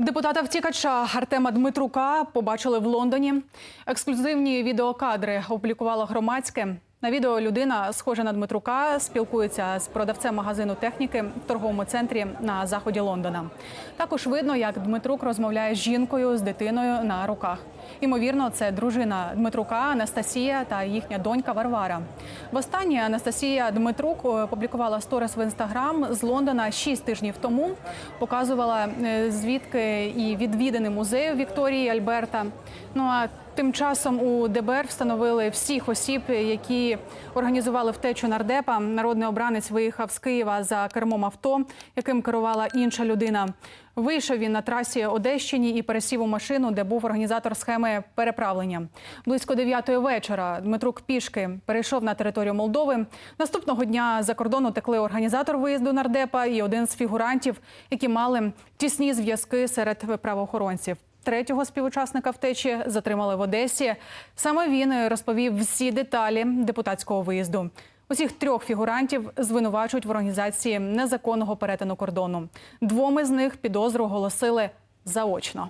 Депутата втікача Артема Дмитрука побачили в Лондоні. Ексклюзивні відеокадри опублікувало громадське. На відео людина, схожа на Дмитрука, спілкується з продавцем магазину техніки в торговому центрі на заході Лондона. Також видно, як Дмитрук розмовляє з жінкою з дитиною на руках. Ймовірно, це дружина Дмитрука Анастасія та їхня донька Варвара. Востаннє Анастасія Дмитрук е, публікувала сторіс в інстаграм з Лондона 6 тижнів тому. Показувала е, звідки і відвіданий музей Вікторії Альберта. Ну а тим часом у ДБР встановили всіх осіб, які організували втечу нардепа. Народний обранець виїхав з Києва за кермом авто, яким керувала інша людина. Вийшов він на трасі Одещині і пересів у машину, де був організатор схеми переправлення. Близько 9 вечора Дмитрук пішки перейшов на територію Молдови. Наступного дня за кордону текли організатор виїзду нардепа і один з фігурантів, які мали тісні зв'язки серед правоохоронців. Третього співучасника втечі затримали в Одесі. Саме він розповів всі деталі депутатського виїзду. Усіх трьох фігурантів звинувачують в організації незаконного перетину кордону. Двом із них підозру оголосили заочно.